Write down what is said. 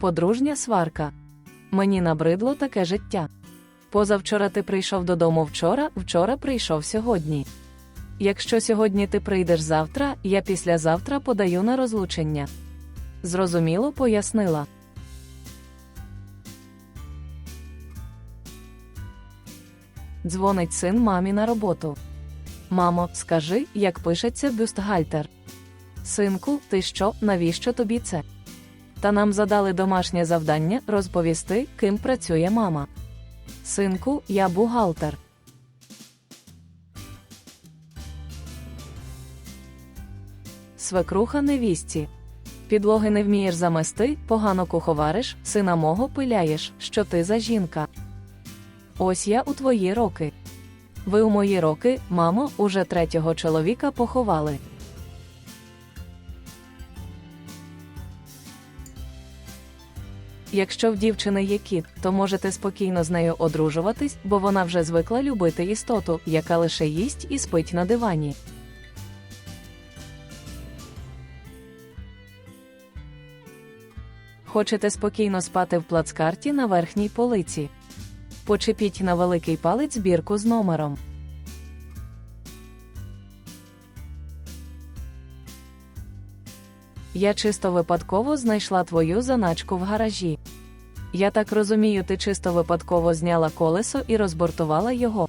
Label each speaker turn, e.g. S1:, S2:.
S1: Подружня сварка. Мені набридло таке життя. Позавчора ти прийшов додому вчора, вчора прийшов сьогодні. Якщо сьогодні ти прийдеш завтра, я післязавтра подаю на розлучення. Зрозуміло пояснила. Дзвонить син мамі на роботу. Мамо, скажи, як пишеться бюстгальтер. Синку, ти що, навіщо тобі це? Та нам задали домашнє завдання розповісти, ким працює мама. Синку, я бухгалтер. Свекруха невістці. Підлоги не вмієш замести, погано куховариш, сина мого пиляєш, що ти за жінка. Ось я у твої роки. Ви у мої роки, мамо, уже третього чоловіка поховали. Якщо в дівчини є кіт, то можете спокійно з нею одружуватись, бо вона вже звикла любити істоту, яка лише їсть і спить на дивані. Хочете спокійно спати в плацкарті на верхній полиці. Почепіть на великий палець бірку з номером. Я чисто випадково знайшла твою заначку в гаражі. Я так розумію, ти чисто випадково зняла колесо і розбортувала його.